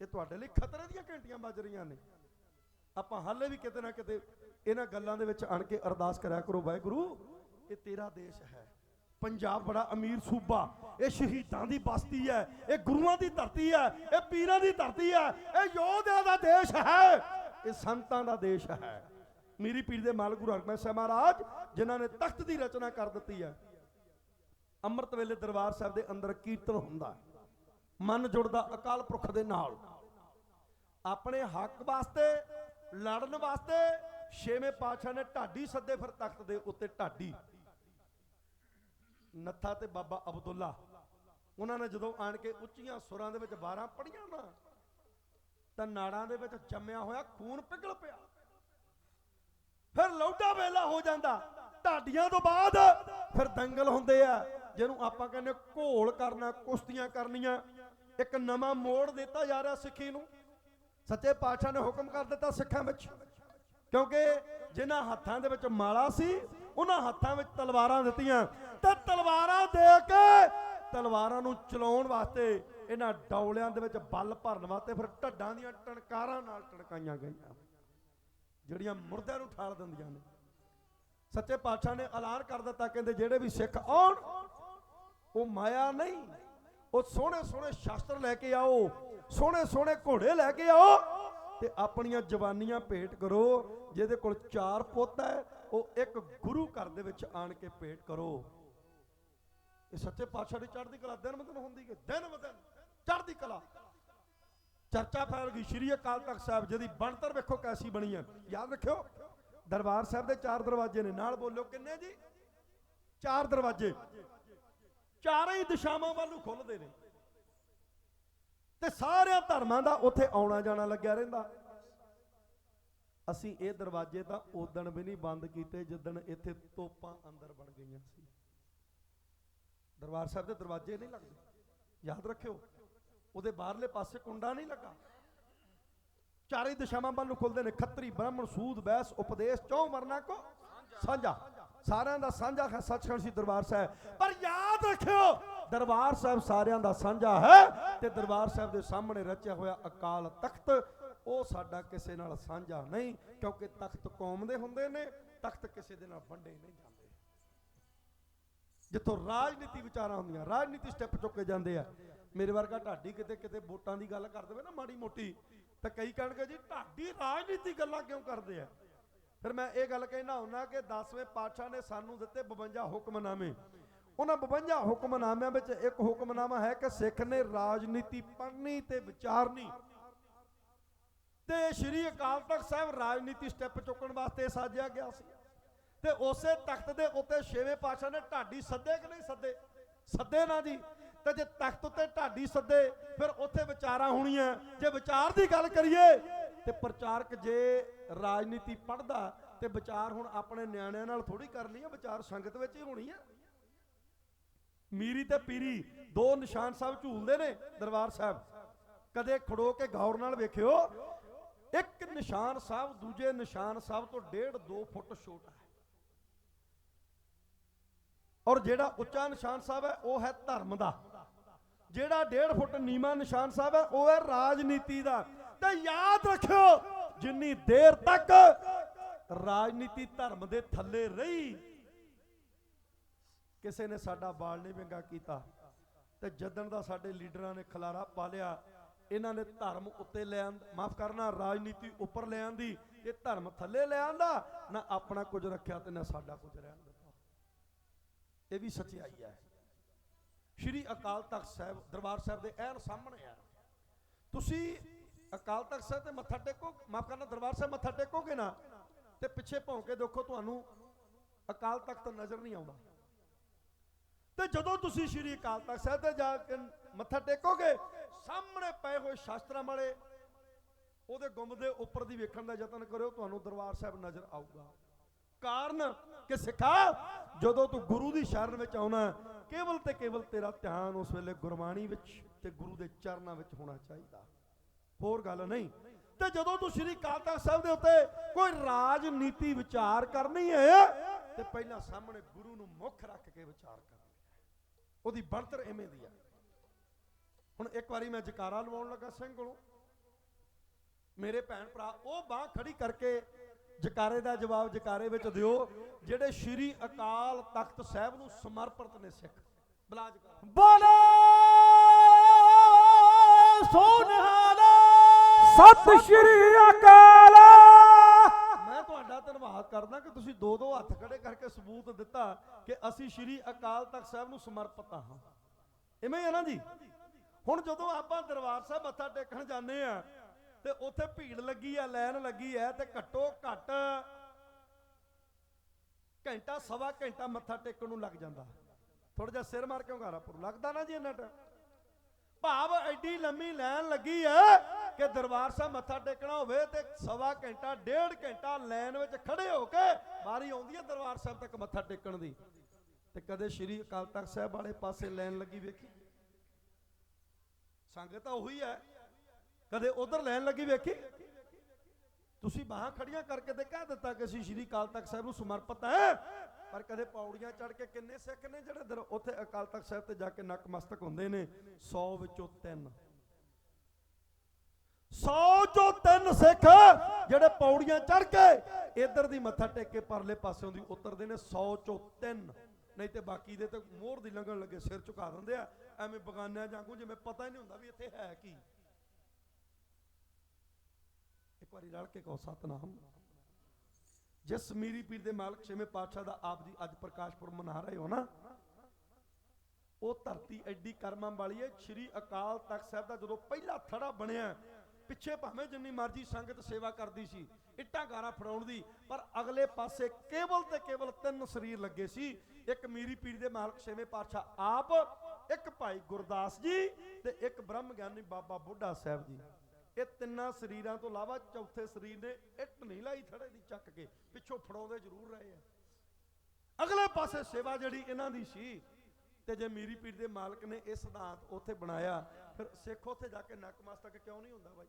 ਇਹ ਤੁਹਾਡੇ ਲਈ ਖਤਰੇ ਦੀਆਂ ਘੰਟੀਆਂ ਵੱਜ ਰਹੀਆਂ ਨੇ। ਆਪਾਂ ਹਾਲੇ ਵੀ ਕਿਤੇ ਨਾ ਕਿਤੇ ਇਹਨਾਂ ਗੱਲਾਂ ਦੇ ਵਿੱਚ ਆਣ ਕੇ ਅਰਦਾਸ ਕਰਿਆ ਕਰੋ, ਵਾਹਿਗੁਰੂ, ਇਹ ਤੇਰਾ ਦੇਸ਼ ਹੈ। ਪੰਜਾਬ ਬੜਾ ਅਮੀਰ ਸੂਬਾ, ਇਹ ਸ਼ਹੀਦਾਂ ਦੀ ਬਸਤੀ ਹੈ, ਇਹ ਗੁਰੂਆਂ ਦੀ ਧਰਤੀ ਹੈ, ਇਹ ਪੀਰਾਂ ਦੀ ਧਰਤੀ ਹੈ, ਇਹ ਯੋਧਿਆਂ ਦਾ ਦੇਸ਼ ਹੈ, ਇਹ ਸੰਤਾਂ ਦਾ ਦੇਸ਼ ਹੈ। ਮੀਰੀ ਪੀਰ ਦੇ ਮਾਲ ਗੁਰੂ ਹਰਗੋਬਿੰਦ ਸਾਹਿਬ ਮਹਾਰਾਜ, ਜਿਨ੍ਹਾਂ ਨੇ ਤਖਤ ਦੀ ਰਚਨਾ ਕਰ ਦਿੱਤੀ ਹੈ। ਅੰਮ੍ਰਿਤ ਵੇਲੇ ਦਰਬਾਰ ਸਾਹਿਬ ਦੇ ਅੰਦਰ ਕੀਰਤਨ ਹੁੰਦਾ ਹੈ। ਮਨ ਜੁੜਦਾ ਅਕਾਲ ਪੁਰਖ ਦੇ ਨਾਲ। ਆਪਣੇ ਹੱਕ ਵਾਸਤੇ, ਲੜਨ ਵਾਸਤੇ ਛੇਵੇਂ ਪਾਤਸ਼ਾਹ ਨੇ ਢਾਡੀ ਸੱਦੇ ਫਿਰ ਤਖਤ ਦੇ ਉੱਤੇ ਢਾਡੀ। ਨੱਥਾ ਤੇ ਬਾਬਾ ਅਬਦੁੱਲਾ, ਉਹਨਾਂ ਨੇ ਜਦੋਂ ਆਣ ਕੇ ਉੱਚੀਆਂ ਸੁਰਾਂ ਦੇ ਵਿੱਚ 12 ਪੜੀਆਂ ਨਾ, ਤਾਂ ਨਾੜਾਂ ਦੇ ਵਿੱਚ ਜੰਮਿਆ ਹੋਇਆ ਖੂਨ ਪਿਘਲ ਪਿਆ। ਫਿਰ ਲੌਟਾ ਵੇਲਾ ਹੋ ਜਾਂਦਾ। ਢਾਡੀਆਂ ਤੋਂ ਬਾਅਦ ਫਿਰ ਦੰਗਲ ਹੁੰਦੇ ਆ। ਜਿਹਨੂੰ ਆਪਾਂ ਕਹਿੰਦੇ ਘੋਲ ਕਰਨਾ, ਕੁਸ਼ਤੀਆਂ ਕਰਨੀਆਂ, ਇੱਕ ਨਵਾਂ ਮੋੜ ਦਿੱਤਾ ਜਾ ਰਿਹਾ ਸਿੱਖੀ ਨੂੰ। ਸੱਚੇ ਪਾਤਸ਼ਾਹ ਨੇ ਹੁਕਮ ਕਰ ਦਿੱਤਾ ਸਿੱਖਾਂ ਵਿੱਚ। ਕਿਉਂਕਿ ਜਿਨ੍ਹਾਂ ਹੱਥਾਂ ਦੇ ਵਿੱਚ ਮਾਲਾ ਸੀ, ਉਹਨਾਂ ਹੱਥਾਂ ਵਿੱਚ ਤਲਵਾਰਾਂ ਦਿੱਤੀਆਂ। ਤੇ ਤਲਵਾਰਾਂ ਦੇ ਕੇ ਤਲਵਾਰਾਂ ਨੂੰ ਚਲਾਉਣ ਵਾਸਤੇ ਇਹਨਾਂ ਡੌਲਿਆਂ ਦੇ ਵਿੱਚ ਬਲ ਭਰਨ ਵਾਸਤੇ ਫਿਰ ਢੱਡਾਂ ਦੀਆਂ ਟਣਕਾਰਾਂ ਨਾਲ ਟਣਕਾਈਆਂ ਗਈਆਂ। ਜਿਹੜੀਆਂ ਮੁਰਦਿਆਂ ਨੂੰ ਠਾਲ ਦਿੰਦੀਆਂ ਨੇ। ਸੱਚੇ ਪਾਤਸ਼ਾਹ ਨੇ ਐਲਾਨ ਕਰ ਦਿੱਤਾ, ਕਹਿੰਦੇ ਜਿਹੜੇ ਵੀ ਸਿੱਖ ਆਉਣ ਉਹ ਮਾਇਆ ਨਹੀਂ। ਉਹ ਸੋਹਣੇ ਸੋਹਣੇ ਸ਼ਾਸਤਰ ਲੈ ਕੇ ਆਓ ਸੋਹਣੇ ਸੋਹਣੇ ਘੋੜੇ ਲੈ ਕੇ ਆਓ ਤੇ ਆਪਣੀਆਂ ਜਵਾਨੀਆਂ ਭੇਟ ਕਰੋ, ਜਿਹਦੇ ਕੋਲ ਚਾਰ ਪੁੱਤ ਹੈ, ਉਹ ਇੱਕ ਗੁਰੂ ਘਰ ਦੇ ਵਿੱਚ ਆਣ ਕੇ ਭੇਟ ਕਰੋ। ਇਹ ਸੱਚੇ ਪਾਤਸ਼ਾਹ ਦੀ ਚੜ੍ਹਦੀ ਕਲਾ ਦਿਨ ਬ ਦਿਨ ਹੁੰਦੀ ਹੈ ਦਿਨ ਬ ਚੜ੍ਹਦੀ ਕਲਾ। ਚਰਚਾ ਫੈਲ ਗਈ, ਸ਼੍ਰੀ ਅਕਾਲ ਤਖਤ ਸਾਹਿਬ ਜਿਹਦੀ ਬਣਤਰ ਵੇਖੋ ਕੈਸੀ ਬਣੀ ਹੈ। ਯਾਦ ਰੱਖਿਓ, ਦਰਬਾਰ ਸਾਹਿਬ ਦੇ ਚਾਰ ਦਰਵਾਜ਼ੇ ਨੇ। ਨਾਲ ਬੋਲਿਓ ਕਿੰਨੇ ਜੀ? ਚਾਰ ਦਰਵਾਜ਼ੇ। ਚਾਰੇ ਹੀ ਦਿਸ਼ਾਵਾਂ ਵੱਲ ਨੂੰ ਖੁੱਲਦੇ ਨੇ। ਤੇ ਸਾਰਿਆਂ ਧਰਮਾਂ ਦਾ ਉੱਥੇ ਆਉਣਾ ਜਾਣਾ ਲੱਗਿਆ ਰਹਿੰਦਾ। ਅਸੀਂ ਇਹ ਦਰਵਾਜ਼ੇ ਤਾਂ ਉਦਣ ਵੀ ਨਹੀਂ ਬੰਦ ਕੀਤੇ ਜਿੱਦਣ ਇੱਥੇ ਤੋਪਾਂ ਅੰਦਰ ਬਣ ਗਈਆਂ ਸੀ। ਦਰਬਾਰ ਸਾਹਿਬ ਦੇ ਦਰਵਾਜ਼ੇ ਨਹੀਂ ਲੱਗਦੇ। ਯਾਦ ਰੱਖਿਓ, ਉਹਦੇ ਬਾਹਰਲੇ ਪਾਸੇ ਕੁੰਡਾ ਨਹੀਂ ਲੱਗਾ। ਚਾਰੇ ਦਿਸ਼ਾਵਾਂ ਵੱਲ ਨੂੰ ਖੁੱਲਦੇ ਨੇ। ਖੱਤਰੀ ਬ੍ਰਾਹਮਣ, ਸੂਦ, ਬੈਸ, ਉਪਦੇਸ਼, ਚੌ ਵਰਨਾ ਕੋ ਸਾਂਝਾ। ਸਾਰਿਆਂ ਦਾ ਸਾਂਝਾ ਹੈ ਸੱਚਖੰਡ ਸੀ ਦਰਬਾਰ ਸਾਹਿਬ। ਪਰ ਯਾਦ ਰੱਖਿਓ, ਦਰਬਾਰ ਸਾਹਿਬ ਸਾਰਿਆਂ ਦਾ ਸਾਂਝਾ ਹੈ ਤੇ ਦਰਬਾਰ ਸਾਹਿਬ ਦੇ ਸਾਹਮਣੇ ਰਚਿਆ ਹੋਇਆ ਅਕਾਲ ਤਖਤ, ਉਹ ਸਾਡਾ ਕਿਸੇ ਨਾਲ ਸਾਂਝਾ ਨਹੀਂ, ਕਿਉਂਕਿ ਤਖਤ ਕੌਮ ਦੇ ਹੁੰਦੇ ਨੇ, ਤਖਤ ਕਿਸੇ ਦੇ ਨਾਲ ਵੰਡੇ ਨਹੀਂ ਜਾਂਦੇ। ਜਿੱਥੋਂ ਰਾਜਨੀਤੀ ਵਿਚਾਰਾਂ ਹੁੰਦੀਆਂ, ਰਾਜਨੀਤੀ ਸਟੈਪ ਚੁੱਕੇ ਜਾਂਦੇ ਆ। ਮੇਰੇ ਵਰਗਾ ਢਾਡੀ ਕਿਤੇ ਕਿਤੇ ਵੋਟਾਂ ਦੀ ਗੱਲ ਕਰ ਦੇਵੇ ਨਾ ਮਾੜੀ ਮੋਟੀ, ਤਾਂ ਕਈ ਕਹਿਣਗੇ ਜੀ, ਢਾਡੀ ਰਾਜਨੀਤੀ ਗੱਲਾਂ ਕਿਉਂ ਕਰਦੇ ਆ? ਫਿਰ ਮੈਂ ਇਹ ਗੱਲ ਕਹਿਣਾ ਹੁੰਨਾ ਕਿ 10ਵੇਂ ਪਾਤਸ਼ਾਹ ਨੇ ਸਾਨੂੰ ਦਿੱਤੇ 52 ਹੁਕਮਨਾਮੇ। ਉਹਨਾਂ 52 ਹੁਕਮਨਾਮਿਆਂ ਵਿੱਚ ਇੱਕ ਹੁਕਮਨਾਮਾ ਹੈ ਕਿ ਸਿੱਖ ਨੇ ਰਾਜਨੀਤੀ ਪੜ੍ਹਨੀ ਤੇ ਵਿਚਾਰਨੀ। ਤੇ ਸ਼੍ਰੀ ਅਕਾਲ ਤਖਤ ਸਾਹਿਬ ਰਾਜਨੀਤੀ ਸਟੈਪ ਚੁੱਕਣ ਵਾਸਤੇ ਸਾਜਿਆ ਗਿਆ ਸੀ। ਤੇ ਉਸੇ ਤਖਤ ਦੇ ਉੱਤੇ ਛੇਵੇਂ ਪਾਤਸ਼ਾਹ ਨੇ ਢਾਡੀ ਸੱਦੇ ਕਿ ਨਹੀਂ ਸੱਦੇ? ਸੱਦੇ ਨਾ ਜੀ। ਤੇ ਜੇ ਤਖਤ ਉੱਤੇ ਢਾਡੀ ਸੱਦੇ, ਫਿਰ ਉੱਥੇ ਵਿਚਾਰਾਂ ਹੋਣੀਆਂ। ਜੇ ਵਿਚਾਰ ਦੀ ਗੱਲ ਕਰੀਏ ਤੇ ਪ੍ਰਚਾਰਕ ਜੇ ਰਾਜਨੀਤੀ ਪੜ੍ਹਦਾ ਤੇ ਵਿਚਾਰ ਹੁਣ ਆਪਣੇ ਨਿਆਣਿਆਂ ਨਾਲ ਥੋੜੀ ਕਰਨੀ ਹੈ ਵਿਚਾਰ ਸੰਗਤ ਵਿੱਚ ਹੀ ਹੋਣੀ ਹੈ ਮੀਰੀ ਤੇ ਪੀਰੀ ਦੋ ਨਿਸ਼ਾਨ ਸਾਹਿਬ ਝੂਲਦੇ ਨੇ, ਦਰਬਾਰ ਸਾਹਿਬ। ਕਦੇ ਖੜੋ ਕੇ ਗੌਰ ਨਾਲ ਵੇਖਿਓ, ਇੱਕ ਨਿਸ਼ਾਨ ਸਾਹਿਬ ਦੂਜੇ ਨਿਸ਼ਾਨ ਸਾਹਿਬ ਤੋਂ ਡੇਢ 2 ਫੁੱਟ ਛੋਟਾ ਹੈ। ਔਰ ਜਿਹੜਾ ਉੱਚਾ ਨਿਸ਼ਾਨ ਸਾਹਿਬ ਹੈ, ਉਹ ਹੈ ਧਰਮ ਦਾ। ਜਿਹੜਾ 1.5 ਫੁੱਟ ਨੀਵਾਂ ਨਿਸ਼ਾਨ ਸਾਹਿਬ ਹੈ, ਉਹ ਹੈ ਰਾਜਨੀਤੀ ਦਾ। ਤੇ ਯਾਦ ਰੱਖਿਓ, ਜਿੰਨੀ ਦੇਰ ਤੱਕ ਰਾਜਨੀਤੀ ਧਰਮ ਦੇ ਥੱਲੇ ਰਹੀ, ਕਿਸੇ ਨੇ ਸਾਡਾ ਬਾਲ ਨਹੀਂ ਵਿੰਗਾ ਕੀਤਾ ਤੇ ਜਦਣ ਦਾ ਸਾਡੇ ਲੀਡਰਾਂ ਨੇ ਖਲਾਰਾ ਪਾ ਲਿਆ ਇਹਨਾਂ ਨੇ ਧਰਮ ਉੱਤੇ ਲੈ ਮਾਫ ਕਰਨਾ, ਰਾਜਨੀਤੀ ਉੱਪਰ ਲੈ ਦੀ ਇਹ ਧਰਮ ਥੱਲੇ ਲੈ ਦਾ ਨਾ ਆਪਣਾ ਕੁਝ ਰੱਖਿਆ ਤੇ ਨਾ ਸਾਡਾ ਕੁਝ ਰਹਿਣ ਦਿੱਤਾ। ਇਹ ਵੀ ਸੱਚਾਈ ਹੈ। ਸ਼੍ਰੀ ਅਕਾਲ ਤਖਤ ਸਾਹਿਬ, ਦਰਬਾਰ ਸਾਹਿਬ ਦੇ ਐਨ ਸਾਹਮਣੇ ਆ। ਤੁਸੀਂ ਅਕਾਲ ਤਖਤ ਸਾਹਿਬ ਤੇ ਮੱਥਾ ਟੇਕੋ, ਮਾਫ ਕਰਨਾ, ਦਰਬਾਰ ਸਾਹਿਬ ਮੱਥਾ ਟੇਕੋਗੇ ਨਾ, ਤੇ ਪਿੱਛੇ ਭੌਂ ਕੇ ਦੇਖੋ ਤੁਹਾਨੂੰ ਅਕਾਲ ਤਖਤ ਨਜ਼ਰ ਨਹੀਂ ਆਉਂਦਾ। ਤੇ ਜਦੋਂ ਤੁਸੀਂ ਸ਼੍ਰੀ ਅਕਾਲ ਤਖਤ ਸਾਹਿਬ ਤੇ ਜਾ ਕੇ ਮੱਥਾ ਟੇਕੋਗੇ, ਸਾਹਮਣੇ ਪਏ ਹੋਏ ਸ਼ਾਸਤਰਾਂ ਵਾਲੇ, ਉਹਦੇ ਗੁੰਮ ਦੇ ਉੱਪਰ ਦੀ ਵੇਖਣ ਦਾ ਯਤਨ ਕਰਿਓ, ਤੁਹਾਨੂੰ ਦਰਬਾਰ ਸਾਹਿਬ ਨਜ਼ਰ ਆਊਗਾ। ਕਾਰਨ ਕਿ ਸਿੱਖਾ, ਜਦੋਂ ਤੂੰ ਗੁਰੂ ਦੀ ਸ਼ਰਨ ਵਿੱਚ ਆਉਣਾ, ਕੇਵਲ ਤੇ ਕੇਵਲ ਤੇਰਾ ਧਿਆਨ ਉਸ ਵੇਲੇ ਗੁਰਬਾਣੀ ਵਿੱਚ ਤੇ ਗੁਰੂ ਦੇ ਚਰਨਾਂ ਵਿੱਚ ਹੋਣਾ ਚਾਹੀਦਾ। ਹੋਰ ਗੱਲ ਨਹੀਂ। ਤੇ ਜਦੋਂ ਤੂੰ ਸ਼੍ਰੀ ਅਕਾਲ ਤਖਤ ਸਾਹਿਬ ਦੇ ਉੱਤੇ ਕੋਈ ਰਾਜਨੀਤੀ ਵਿਚਾਰ ਕਰਨੀ ਹੈ, ਤੇ ਪਹਿਲਾਂ ਸਾਹਮਣੇ ਗੁਰੂ ਨੂੰ ਮੁੱਖ ਰੱਖ ਕੇ ਵਿਚਾਰ ਕਰਨੀ ਉਹਦੀ ਬਣਤਰ ਐਵੇਂ ਦੀ ਆ। ਹੁਣ ਇੱਕ ਵਾਰੀ ਮੈਂ ਜਕਾਰਾ ਲਵਾਉਣ ਲੱਗਾ ਸਿੰਘ ਕੋਲੋਂ। ਮੇਰੇ ਭੈਣ ਭਰਾ, ਉਹ ਬਾਹ ਖੜੀ ਕਰਕੇ ਜਕਾਰੇ ਦਾ ਜਵਾਬ ਜਕਾਰੇ ਵਿੱਚ ਦਿਓ, ਜਿਹੜੇ ਸ਼੍ਰੀ ਅਕਾਲ ਤਖਤ ਸਾਹਿਬ ਨੂੰ ਸਮਰਪਿਤ ਨੇ ਸਿੱਖ। ਬਲਾ ਜਕਾਰਾ। ਬੋਲੇ ਸੋਨਹਾਲਾ। ਸਤਿ ਸ਼੍ਰੀ ਅਕਾਲ। ਮੈਂ ਤੁਹਾਡਾ ਧੰਨਵਾਦ ਕਰਦਾ ਕਿ ਤੁਸੀਂ ਦੋ ਦੋ ਹੱਥ ਖੜੇ ਕਰਕੇ ਸਬੂਤ ਦਿੱਤਾ ਕਿ ਅਸੀਂ ਸ਼੍ਰੀ ਅਕਾਲ ਤਖਤ ਸਾਹਿਬ ਨੂੰ ਸਮਰਪਿਤ ਹਾਂ। ਇਵੇਂ ਹੈ ਨਾ ਜੀ? ਹੁਣ ਜਦੋਂ ਆਪਾਂ ਦਰਬਾਰ ਸਾਹਿਬ ਮੱਥਾ ਟੇਕਣ ਜਾਂਦੇ ਆ ਤੇ ਉੱਥੇ ਭੀੜ ਲੱਗੀ ਆ, ਲਾਈਨ ਲੱਗੀ ਆ, ਤੇ ਘੱਟੋ ਘੱਟ ਘੰਟਾ, ਸਵਾ ਘੰਟਾ ਮੱਥਾ ਟੇਕਣ ਨੂੰ ਲੱਗ ਜਾਂਦਾ। ਥੋੜਾ ਜਿਹਾ ਸਿਰ ਮਾਰ ਕੇ ਘਾਰਾਪੁਰ ਲੱਗਦਾ ਨਾ ਜੀ ਇੰਨਾ ਟਾਈਮ? ਭਾਵ ਐਡੀ ਲੰਮੀ ਲਾਈਨ ਲੱਗੀ ਹੈ ਕਿ ਦਰਬਾਰ ਸਾਹਿਬ ਮੱਥਾ ਟੇਕਣਾ ਹੋਵੇ ਤੇ ਸਵਾ ਘੰਟਾ, ਡੇਢ ਘੰਟਾ ਲਾਈਨ ਵਿੱਚ ਖੜੇ ਹੋ ਕੇ ਵਾਰੀ ਆਉਂਦੀ ਹੈ ਦਰਬਾਰ ਸਾਹਿਬ ਤੱਕ ਮੱਥਾ ਟੇਕਣ ਦੀ। ਤੇ ਕਦੇ ਸ਼੍ਰੀ ਅਕਾਲ ਤਖਤ ਸਾਹਿਬ ਵਾਲੇ ਪਾਸੇ ਲਾਈਨ ਲੱਗੀ ਵੇਖੀ? ਸੰਗਤ ਤਾਂ ਉਹੀ ਹੈ। ਕਦੇ ਉਧਰ ਲਾਈਨ ਲੱਗੀ ਵੇਖੀ? ਤੁਸੀਂ ਬਾਹਾਂ ਖੜੀਆਂ ਕਰਕੇ ਤੇ ਕਹਿ ਦਿੱਤਾ ਕਿ ਅਸੀਂ ਸ਼੍ਰੀ ਅਕਾਲ ਤਖਤ ਸਾਹਿਬ ਨੂੰ ਸਮਰਪਿਤ ਹੈ। ਪਰ ਕਦੇ ਪੌੜੀਆਂ ਚੜ ਕੇ ਕਿੰਨੇ ਸਿੱਖ ਨੇ ਜਿਹੜੇ ਉੱਥੇ ਅਕਾਲ ਤਖਤ ਸਾਹਿਬ ਤੇ ਜਾ ਕੇ ਨਕਮਸਤਕ ਹੁੰਦੇ ਨੇ? 100 ਵਿੱਚੋਂ 3 ਚੋਂ 3 ਸਿੱਖ ਜਿਹੜੇ ਪੌੜੀਆਂ ਚੜ ਕੇ ਇੱਧਰ ਦੀ ਮੱਥਾ ਟੇਕ ਕੇ ਪਰਲੇ ਪਾਸਿਓਂ ਦੀ ਉਤਰਦੇ ਨੇ 100 ਚੋਂ 3 ਨਹੀਂ ਤੇ ਬਾਕੀ ਦੇ ਤੇ ਮੋਹਰ ਦੀ ਲੰਘਣ ਲੱਗੇ, ਸਿਰ ਝੁਕਾ ਦਿੰਦੇ ਆ। ਐਵੇਂ ਬਗਾਨਿਆਂ ਜਾਂਗੂ ਜਿਵੇਂ ਪਤਾ ਹੀ ਨਹੀਂ ਹੁੰਦਾ ਵੀ ਇੱਥੇ ਹੈ ਕੀ। ਇੱਕ ਵਾਰੀ ਰਲ ਕੇ ਕਹੋ, ਸਤਨਾਮ। ਜਿਸ ਮੀਰੀ ਪੀਰ ਦੇ ਮਾਲਕ ਛੇਵੇਂ ਪਾਤਸ਼ਾਹ ਦਾ ਆਪ ਜੀ ਅੱਜ ਪ੍ਰਕਾਸ਼ਪੁਰ ਮਨਾ ਰਹੇ ਹੋ ਨਾ, ਉਹ ਧਰਤੀ ਐਡੀ ਕਰਮਾਂ ਵਾਲੀ ਹੈ। ਸ਼੍ਰੀ ਅਕਾਲ ਤਖਤ ਸਾਹਿਬ ਦਾ ਜਦੋਂ ਪਹਿਲਾ ਥੜਾ ਬਣਿਆ ਪਿੱਛੇ ਭਾਵੇਂ ਜਿੰਨੀ ਮਰਜ਼ੀ ਸੰਗਤ ਸੇਵਾ ਕਰਦੀ ਸੀ, ਇੱਟਾਂ ਗਾਰਾ ਫੜਾਉਣ ਦੀ, ਪਰ ਅਗਲੇ ਪਾਸੇ ਕੇਵਲ ਤੇ ਕੇਵਲ ਤਿੰਨ ਸਰੀਰ ਲੱਗੇ ਸੀ। ਇੱਕ ਮੀਰੀ ਪੀਰ ਦੇ ਮਾਲਕ ਛੇਵੇਂ ਪਾਤਸ਼ਾਹ ਆਪ, ਇੱਕ ਭਾਈ ਗੁਰਦਾਸ ਜੀ ਤੇ ਇੱਕ ਬ੍ਰਹਮ ਗਿਆਨੀ ਬਾਬਾ ਬੁੱਢਾ ਸਾਹਿਬ ਜੀ। ਇਹ ਤਿੰਨਾਂ ਸਰੀਰਾਂ ਤੋਂ ਇਲਾਵਾ ਚੌਥੇ ਸਰੀਰ ਨੇ ਇੱਟ ਨਹੀਂ ਲਾਈ ਥੜੇ ਦੀ ਚੱਕ ਕੇ, ਪਿੱਛੋਂ ਫੜਾਉਂਦੇ ਜ਼ਰੂਰ ਰਹੇ ਆ। ਅਗਲੇ ਪਾਸੇ ਸੇਵਾ ਜਿਹੜੀ ਇਹਨਾਂ ਦੀ ਸੀ ਤੇ ਜੇ ਮੀਰੀ ਪੀਰ ਦੇ ਮਾਲਕ ਨੇ ਇਹ ਸਿਧਾਂਤ ਉੱਥੇ ਬਣਾਇਆ, ਫਿਰ ਸਿੱਖ ਉੱਥੇ ਜਾ ਕੇ ਨਕਮਸਤਕ ਕਿਉਂ ਨਹੀਂ ਹੁੰਦਾ ਬਾਈ?